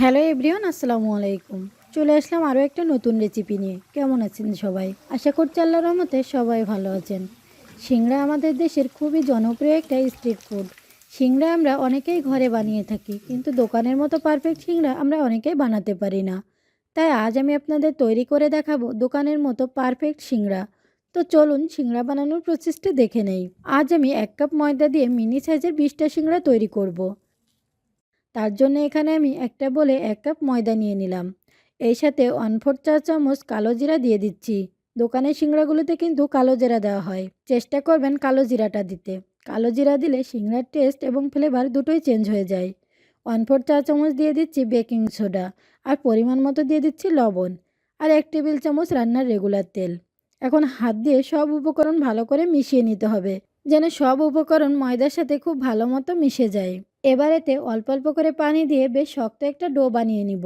Hello everyone, আসসালামু আলাইকুম। চলে আসলাম আরও একটা নতুন রেসিপি নিয়ে। কেমন আছেন সবাই? আশা করছি আল্লাহর রহমতে সবাই ভালো আছেন। সিংড়া আমাদের দেশের খুবই জনপ্রিয় একটা স্ট্রিট ফুড সিংড়া আমরা অনেকেই ঘরে বানিয়ে থাকি, কিন্তু দোকানের মতো পারফেক্ট সিংড়া আমরা অনেকেই বানাতে পারি না। তাই আজ আমি আপনাদের তৈরি করে দেখাবো দোকানের মতো পারফেক্ট সিংড়া। তো চলুন সিংড়া বানানোর প্রসেসটি দেখে নেই। আজ আমি এক কাপ ময়দা দিয়ে মিনি সাইজের বিশটা সিংড়া তৈরি করব। তার জন্য এখানে আমি একটা বলে এক কাপ ময়দা নিয়ে নিলাম। এই সাথে ওয়ান ফোর চা চামচ কালো জিরা দিয়ে দিচ্ছি। দোকানের সিংড়াগুলোতে কিন্তু কালো জিরা দেওয়া হয়। চেষ্টা করবেন কালো জিরাটা দিতে। কালো জিরা দিলে সিংড়ার টেস্ট এবং ফ্লেভার দুটোই চেঞ্জ হয়ে যায়। ওয়ান ফোর চা চামচ দিয়ে দিচ্ছি বেকিং সোডা আর পরিমাণ মতো দিয়ে দিচ্ছি লবণ আর এক টেবিল চামচ রান্নার রেগুলার তেল। এখন হাত দিয়ে সব উপকরণ ভালো করে মিশিয়ে নিতে হবে, যেন সব উপকরণ ময়দার সাথে খুব ভালো মতো মিশে যায়। এবার এতে অল্প অল্প করে পানি দিয়ে বেশ শক্ত একটা ডো বানিয়ে নিব।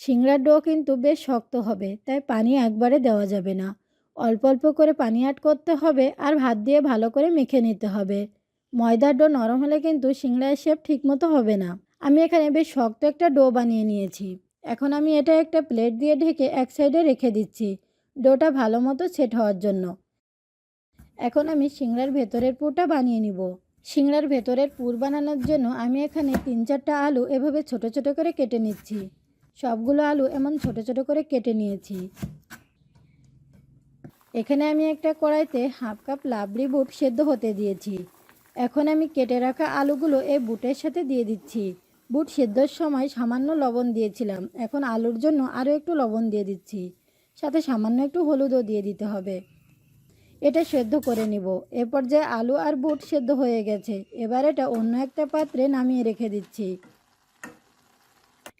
সিংড়ার ডো কিন্তু বেশ শক্ত হবে, তাই পানি একবারে দেওয়া যাবে না। অল্প অল্প করে পানি অ্যাড করতে হবে আর ভাত দিয়ে ভালো করে মেখে নিতে হবে। ময়দার ডো নরম হলে কিন্তু সিংড়ার শেপ ঠিকমতো হবে না। আমি এখানে বেশ শক্ত একটা ডো বানিয়ে নিয়েছি। এখন আমি এটা একটা প্লেট দিয়ে ঢেকে এক সাইডে রেখে দিচ্ছি, ডোটা ভালো মতো সেট হওয়ার জন্য। এখন আমি সিংড়ার ভেতরের পুরটা বানিয়ে নিব। সিংড়ার ভেতরের পুর বানানোর জন্য আমি এখানে তিন চারটা আলু এভাবে ছোট ছোট করে কেটে নিচ্ছি। সবগুলো আলু এমন ছোট ছোট করে কেটে নিয়েছি। এখানে আমি একটা কড়াইতে হাফ কাপ লাবড়ি বুট সেদ্ধ হতে দিয়েছি। এখন আমি কেটে রাখা আলুগুলো এই বুটের সাথে দিয়ে দিচ্ছি। বুট সেদ্ধর সময় সামান্য লবণ দিয়েছিলাম। এখন আলুর জন্য আরও একটু লবণ দিয়ে দিচ্ছি। সাথে সামান্য একটু হলুদও দিয়ে দিতে হবে। এটা সেদ্ধ করে নিব। এরপর যে আলু আর বুট সেদ্ধ হয়ে গেছে, এবার এটা অন্য একটা পাত্রে নামিয়ে রেখে দিচ্ছি।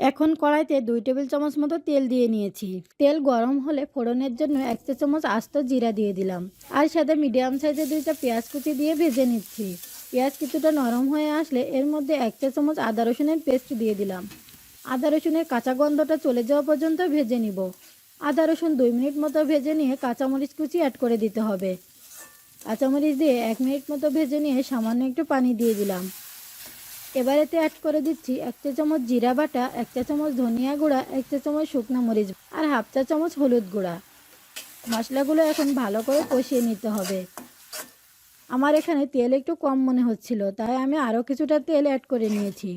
এখন কড়াইতে দুই টেবিল চামচ মতো তেল দিয়ে নিয়েছি। তেল গরম হলে ফোড়নের জন্য এক চা চামচ আস্ত জিরা দিয়ে দিলাম। আর সাথে মিডিয়াম সাইজের দুইটা পেঁয়াজ কুচি দিয়ে ভেজে নিচ্ছি। পেঁয়াজ কিছুটা নরম হয়ে আসলে এর মধ্যে এক চা চামচ আদা রসুনের পেস্ট দিয়ে দিলাম। আদা রসুনের কাঁচা গন্ধটা চলে যাওয়া পর্যন্ত ভেজে নিব। আদা রসুন দুই মিনিট মতো ভেজে নিয়ে কাঁচামরিচ কুচি অ্যাড করে দিতে হবে। কাঁচামরিচ দিয়ে এক মিনিট মতো ভেজে নিয়ে সামান্য একটু পানি দিয়ে দিলাম। এবার এতে অ্যাড করে দিচ্ছি এক চা চামচ জিরা বাটা, এক চা চামচ ধনিয়া গুঁড়া, এক চা চামচ শুকনো মরিচ আর হাফ চা চামচ হলুদ গুঁড়া। মশলাগুলো এখন ভালো করে কষিয়ে নিতে হবে। আমার এখানে তেল একটু কম মনে হচ্ছিল, তাই আমি আরও কিছুটা তেল অ্যাড করে নিয়েছি।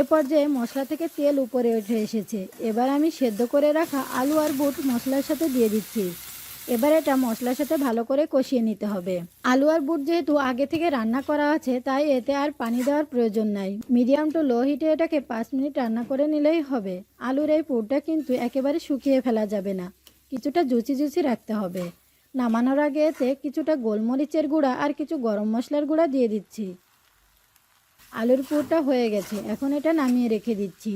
এ পর্যায়ে মশলা থেকে তেল উপরে উঠে এসেছে। এবার আমি সেদ্ধ করে রাখা আলু আর বুট মশলার সাথে দিয়ে দিচ্ছি। এবার এটা মশলার সাথে ভালো করে কষিয়ে নিতে হবে। আলু আর বুট যেহেতু আগে থেকে রান্না করা আছে, তাই এতে আর পানি দেওয়ার প্রয়োজন নাই। মিডিয়াম টু লো হিটে এটাকে পাঁচ মিনিট রান্না করে নিলেই হবে। আলুর এই পুরটা কিন্তু একেবারে শুকিয়ে ফেলা যাবে না। কিছুটা জুচি জুচি রাখতে হবে। নামানোর আগে এতে কিছুটা গোলমরিচের গুঁড়া আর কিছু গরম মশলার গুঁড়া দিয়ে দিচ্ছি। আলুর পুরটা হয়ে গেছে। এখন এটা নামিয়ে রেখে দিচ্ছি।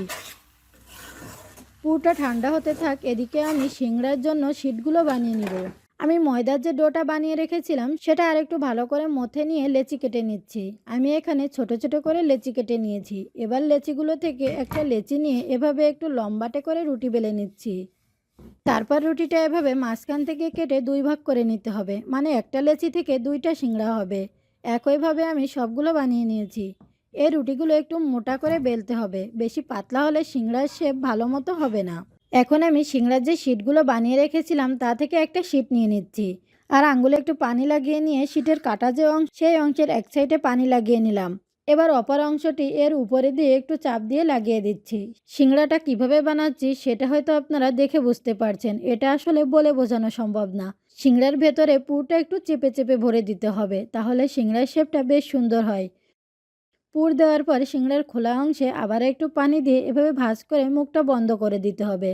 পুরটা ঠান্ডা হতে থাক, এদিকে আমি সিংড়ার জন্য শিটগুলো বানিয়ে নিব। আমি ময়দার যে ডোটা বানিয়ে রেখেছিলাম, সেটা আরেকটু ভালো করে মথে নিয়ে লেচি কেটে নিচ্ছি। আমি এখানে ছোট ছোট করে লেচি কেটে নিয়েছি। এবার লেচিগুলো থেকে একটা লেচি নিয়ে এভাবে একটু লম্বাটে করে রুটি বেলে নিচ্ছি। তারপর রুটিটা এভাবে মাঝখান থেকে কেটে দুই ভাগ করে নিতে হবে। মানে একটা লেচি থেকে দুইটা সিংড়া হবে। একইভাবে আমি সবগুলো বানিয়ে নিয়েছি। এই রুটিগুলো একটু মোটা করে বেলতে হবে। বেশি পাতলা হলে সিংড়ার শেপ ভালো মতো হবে না। এখন আমি সিংড়ার যে শিটগুলো বানিয়ে রেখেছিলাম, তা থেকে একটা শিট নিয়ে নিচ্ছি। আর আঙ্গুলে একটু পানি লাগিয়ে নিয়ে শিটের কাটা যে অংশ, সেই অংশের এক সাইডে পানি লাগিয়ে নিলাম। এবার অপর অংশটি এর উপরে দিয়ে একটু চাপ দিয়ে লাগিয়ে দিচ্ছি। সিংড়াটা কীভাবে বানাচ্ছি, সেটা হয়তো আপনারা দেখে বুঝতে পারছেন। এটা আসলে বলে বোঝানো সম্ভব না। সিংড়ার ভেতরে পুরটা একটু চেপে চেপে ভরে দিতে হবে, তাহলে সিংড়ার শেপটা বেশ সুন্দর হয়। পুর দেওয়ার পর সিংড়ার খোলা অংশে আবার একটু পানি দিয়ে এভাবে ভাঁজ করে মুখটা বন্ধ করে দিতে হবে।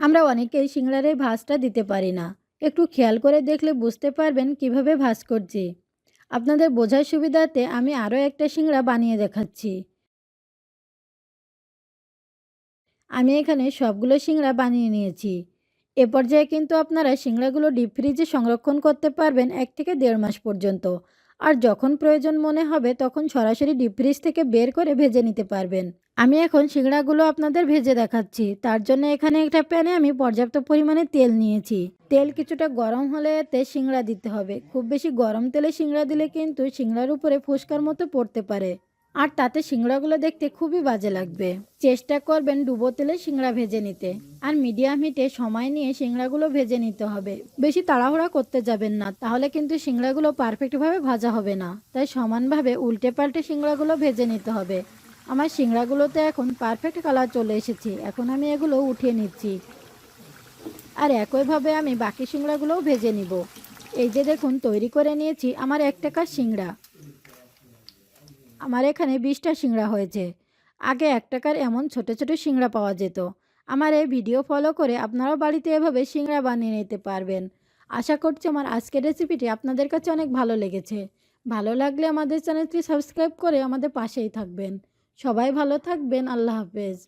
আমরা অনেকেই সিংড়ার এই ভাঁজটা দিতে পারি না। একটু খেয়াল করে দেখলে বুঝতে পারবেন কীভাবে ভাঁজ করছি। আপনাদের বোঝার সুবিধাতে আমি আরও একটা সিংড়া বানিয়ে দেখাচ্ছি। আমি এখানে সবগুলো সিংড়া বানিয়ে নিয়েছি। এ পর্যায়ে কিন্তু আপনারা সিংড়াগুলো ডিপ ফ্রিজে সংরক্ষণ করতে পারবেন এক থেকে দেড় মাস পর্যন্ত। আর যখন প্রয়োজন মনে হবে তখন সরাসরি ডিপ ফ্রিজ থেকে বের করে ভেজে নিতে পারবেন। আমি এখন সিংড়াগুলো আপনাদের ভেজে দেখাচ্ছি। তার জন্য এখানে একটা প্যানে আমি পর্যাপ্ত পরিমাণে তেল নিয়েছি। তেল কিছুটা গরম হলে এতে সিংড়া দিতে হবে। খুব বেশি গরম তেলে সিংড়া দিলে কিন্তু সিংড়ার উপরে ফুসকার মতো পড়তে পারে। আর তাতে সিংড়াগুলো দেখতে খুবই বাজে লাগবে। চেষ্টা করবেন ডুবো তেলে সিংড়া ভেজে নিতে। আর মিডিয়াম হিটে সময় নিয়ে সিংড়াগুলো ভেজে নিতে হবে। বেশি তাড়াহুড়া করতে যাবেন না, তাহলে কিন্তু সিংড়াগুলো পারফেক্টভাবে ভাজা হবে না। তাই সমানভাবে উল্টে পাল্টে সিংড়াগুলো ভেজে নিতে হবে। আমার সিংড়াগুলোতে এখন পারফেক্ট কালার চলে এসেছে। এখন আমি এগুলো উঠিয়ে নিচ্ছি। আর একইভাবে আমি বাকি সিংড়াগুলোও ভেজে নিব। এই যে দেখুন, তৈরি করে নিয়েছি আমার এক টাকার সিংড়া আমার এখানে বিশটা সিংড়া হয়েছে। আগে এক টাকার এমন ছোট ছোট সিংড়া পাওয়া যেত। আমার এই ভিডিও ফলো করে আপনারাও বাড়িতে এভাবে সিংড়া বানিয়ে নিতে পারবেন। আশা করছি আমার আজকের রেসিপিটি আপনাদের কাছে অনেক ভালো লেগেছে। ভালো লাগলে আমাদের চ্যানেলটি সাবস্ক্রাইব করে আমাদের পাশেই থাকবেন। সবাই ভালো থাকবেন, আল্লাহ হাফেজ।